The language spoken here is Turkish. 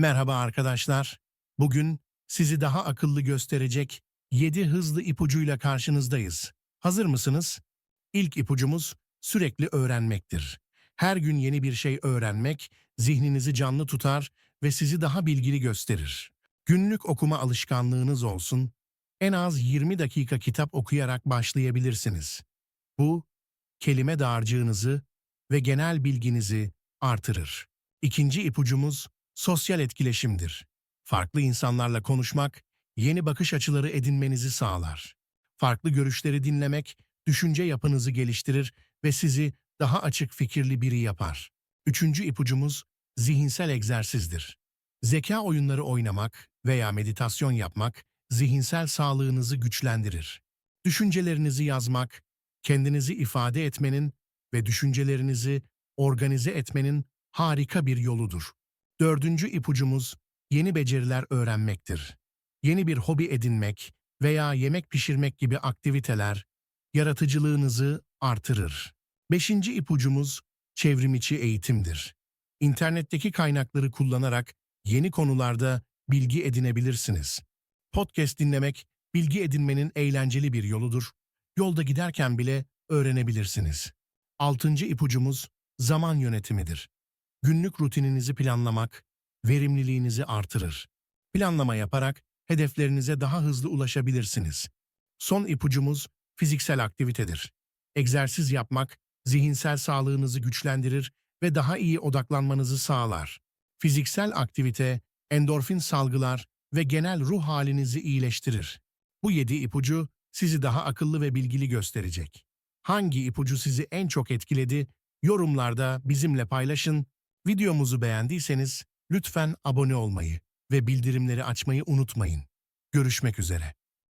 Merhaba arkadaşlar. Bugün sizi daha akıllı gösterecek 7 hızlı ipucuyla karşınızdayız. Hazır mısınız? İlk ipucumuz sürekli öğrenmektir. Her gün yeni bir şey öğrenmek zihninizi canlı tutar ve sizi daha bilgili gösterir. Günlük okuma alışkanlığınız olsun. En az 20 dakika kitap okuyarak başlayabilirsiniz. Bu, kelime dağarcığınızı ve genel bilginizi artırır. İkinci ipucumuz sosyal etkileşimdir. Farklı insanlarla konuşmak, yeni bakış açıları edinmenizi sağlar. Farklı görüşleri dinlemek, düşünce yapınızı geliştirir ve sizi daha açık fikirli biri yapar. Üçüncü ipucumuz zihinsel egzersizdir. Zeka oyunları oynamak veya meditasyon yapmak, zihinsel sağlığınızı güçlendirir. Düşüncelerinizi yazmak, kendinizi ifade etmenin ve düşüncelerinizi organize etmenin harika bir yoludur. Dördüncü ipucumuz yeni beceriler öğrenmektir. Yeni bir hobi edinmek veya yemek pişirmek gibi aktiviteler yaratıcılığınızı artırır. Beşinci ipucumuz çevrimiçi eğitimdir. İnternetteki kaynakları kullanarak yeni konularda bilgi edinebilirsiniz. Podcast dinlemek bilgi edinmenin eğlenceli bir yoludur. Yolda giderken bile öğrenebilirsiniz. Altıncı ipucumuz zaman yönetimidir. Günlük rutininizi planlamak, verimliliğinizi artırır. Planlama yaparak hedeflerinize daha hızlı ulaşabilirsiniz. Son ipucumuz fiziksel aktivitedir. Egzersiz yapmak, zihinsel sağlığınızı güçlendirir ve daha iyi odaklanmanızı sağlar. Fiziksel aktivite, endorfin salgılar ve genel ruh halinizi iyileştirir. Bu yedi ipucu sizi daha akıllı ve bilgili gösterecek. Hangi ipucu sizi en çok etkiledi? Yorumlarda bizimle paylaşın. Videomuzu beğendiyseniz lütfen abone olmayı ve bildirimleri açmayı unutmayın. Görüşmek üzere.